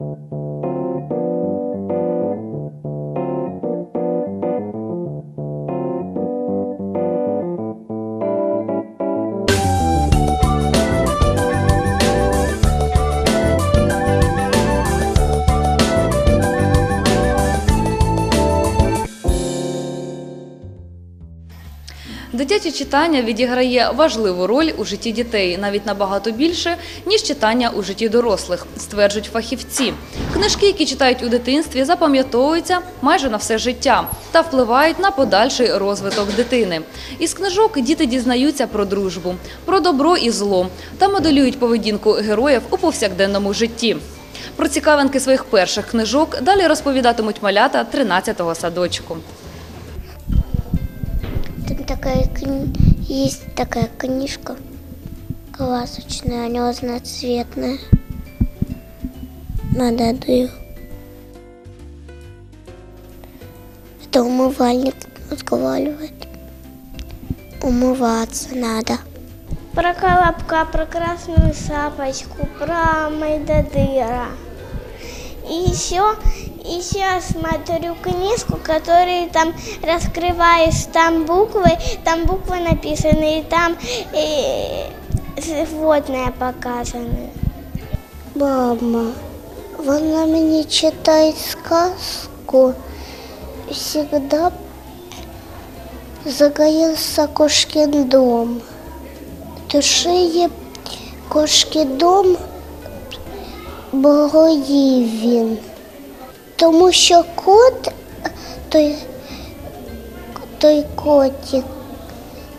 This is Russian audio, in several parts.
Thank you. Дитяче читання відіграє важливу роль у житті дітей, навіть набагато більше, ніж читання у житті дорослих, стверджують фахівці. Книжки, які читають у дитинстві, запам'ятовуються майже на все життя та впливають на подальший розвиток дитини. Із книжок діти дізнаються про дружбу, про добро і зло та моделюють поведінку героїв у повсякденному житті. Про цікавинки своїх перших книжок далі розповідатимуть малята 13-го садочку. Такая кни- есть такая книжка красочная, она разноцветная. Надо ее. Это умывальник разговаривать. Умываться надо. Про колобка, про красную шапочку, про Майдадыра. И еще, еще смотрю книжку, которую там раскрываешь, там буквы, там буквы написаны, и там э, животные показаны. Мама, вона мені читає сказку. Всегда загорелся кошкин дом. Душиє кошкин дом Богоїв він. Тому що кот, той, той котик,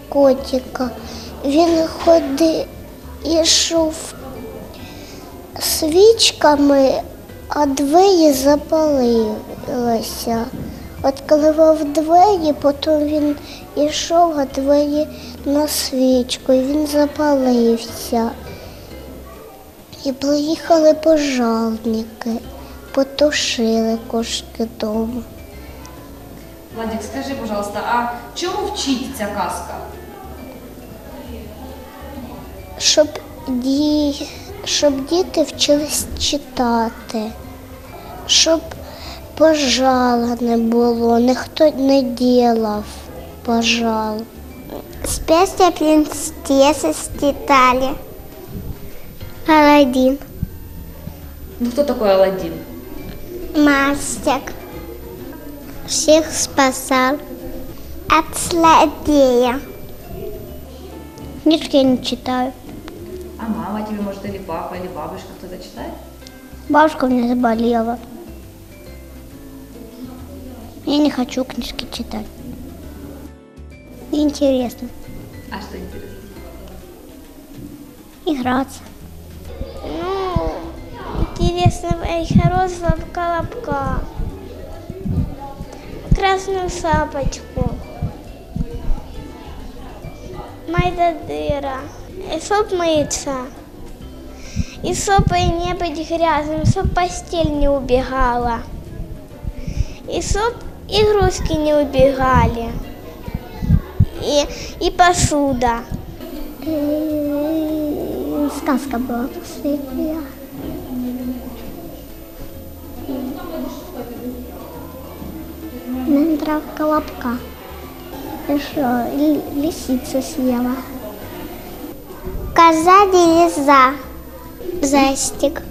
котика, він ходив, ішов свічками, а двері запалилися. Відкривав двері, потім він ішов, а двері на свічку, і він запалився. І приїхали пожарники, потушили кошки дому. Владик, скажи, пожалуйста, а чому вчить ця казка? Щоб, ді... щоб діти вчились читати, щоб пожала не було, ніхто не ділав пожал. Спящая принцесса читали. Аладдин. Ну хто такий Аладдін? Мастик. Всех спасал от злодея. Книжки я не читаю. А мама тебе, может, или папа, или бабушка кто-то читает? Бабушка у меня заболела. Я не хочу книжки читать. Неинтересно. А что интересно? Играться. Интересно хорошего колобка. Красную шапочку. Майдадыра. И чтоб мыться. И чтоб не быть грязным, чтоб постель не убегала. И чтоб игрушки не убегали. И, и посуда. Сказка была последняя. Колобка. И что, ли- лисица съела. Коза Делиза. Застик.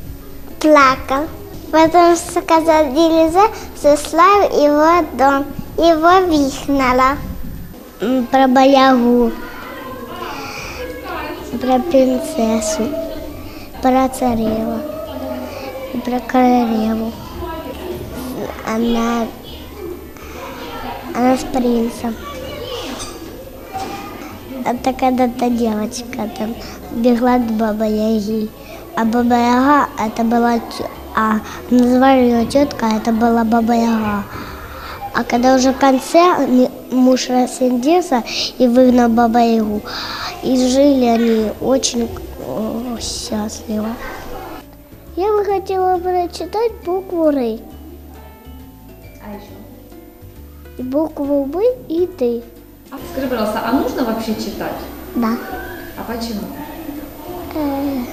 Плакал. Потому что коза Делиза зашла его дом. Его вихнула. Про балягу про принцессу, про цареву и про королеву. Она, она с принцем. Это когда-то девочка там бегла от Баба Яги. А Баба Яга это была... А назвали ее тетка, а это была Баба Яга. А когда уже в конце муж рассердился и выгнал Баба Ягу, и жили они очень о, счастливо. Я бы хотела прочитать букву Р, А еще? И букву Б и Т. Скажи, пожалуйста, а нужно вообще читать? Да. А почему? Э,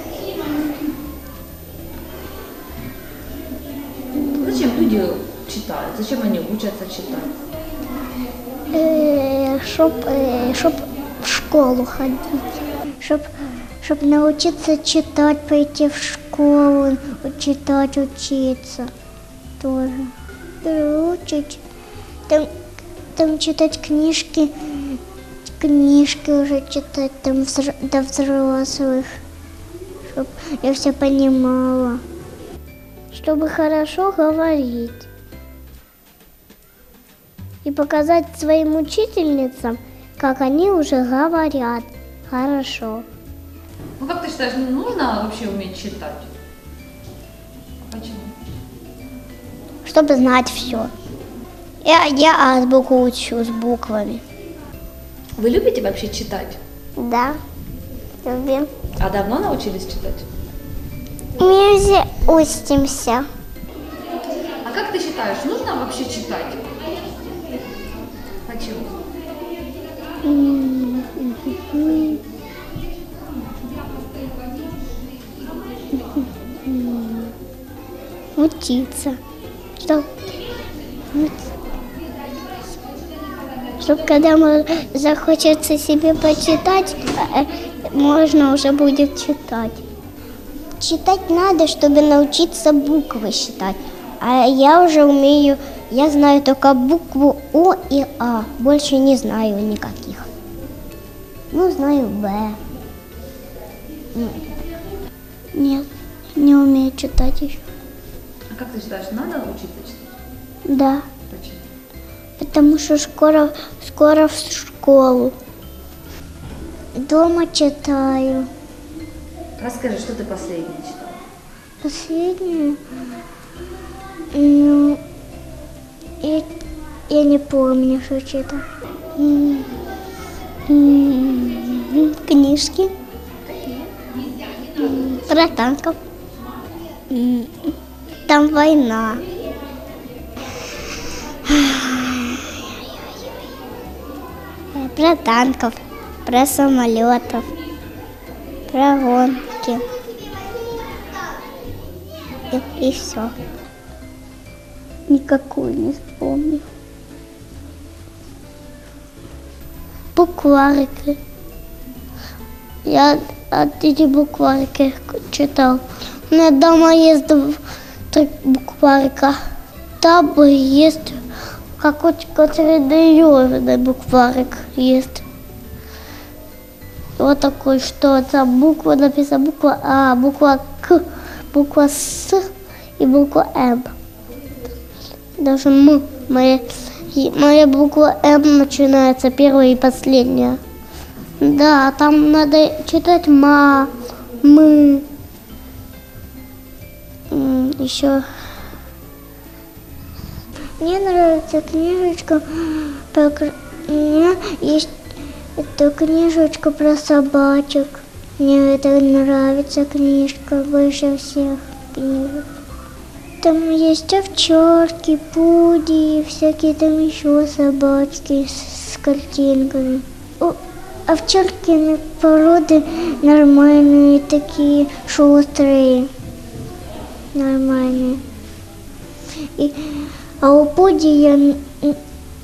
Зачем люди читают? Зачем они учатся читать? Э, чтоб, э, чтоб в школу ходить. Чтоб, чтоб научиться читать, пойти в школу, читать, учиться тоже. Учить. Там, там читать книжки, книжки уже читать там до взрослых. Чтоб я все понимала. Чтобы хорошо говорить и показать своим учительницам, как они уже говорят хорошо. Ну как ты считаешь, ну, нужно вообще уметь читать? Почему? Чтобы знать все. Я, я азбуку учу с буквами. Вы любите вообще читать? Да, любим. А давно научились читать? Мы все учимся. А как ты считаешь, нужно вообще читать? Почему? Учиться. Чтоб, чтоб когда мы захочется себе почитать, э, можно уже будет читать. Читать надо, чтобы научиться буквы считать. А я уже умею, я знаю только букву О и А. Больше не знаю никаких. Ну, знаю Б. Нет, не умею читать еще. А как ты считаешь, надо учиться читать? Да, Потому что скоро, скоро в школу. Дома читаю. Расскажи, что ты последнее читал? Последнее. Ну, я, я не помню, что читал. Книжки. Про танков. Там война. Про танков, про самолетов, про гонки. И, все. Никакую не вспомню. Букварики. Я от эти букварики читал. У меня дома есть три букварика. Там есть какой-то трехдневный букварик есть. Вот такой, что там буква написана, буква А, буква К, буква С и буква М. Даже М, моя, моя буква М начинается первая и последняя. Да, там надо читать ма, мы. Еще. Мне нравится книжечка про... У меня есть эта книжечка про собачек. Мне это нравится книжка больше всех книжек. Там есть овчарки, пуди, всякие там еще собачки с, с картинками. У овчарки породы нормальные, такие шустрые. Нормальные. И, а у пуди я н- н-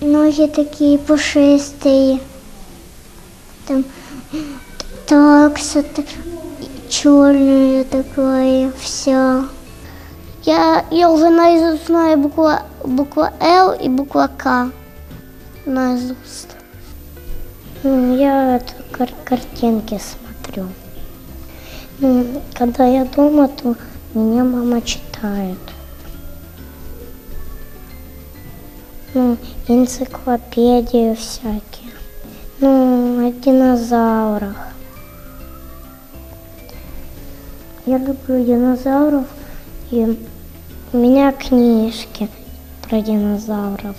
ноги такие пушистые. Там такса черное такое, все. Я, я уже наизусть знаю буква, буква Л и буква К наизусть. Ну, Я кар- картинки смотрю. Ну, когда я дома, то меня мама читает. Ну, энциклопедии всякие. Ну, о динозаврах. Я люблю динозавров, и у меня книжки про динозавров.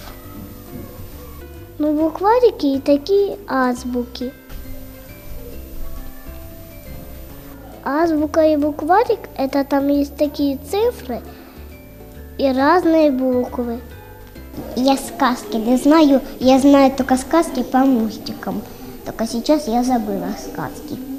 Ну, букварики и такие азбуки. Азбука и букварик – это там есть такие цифры и разные буквы. Я сказки не знаю, я знаю только сказки по мультикам. Только сейчас я забыла сказки.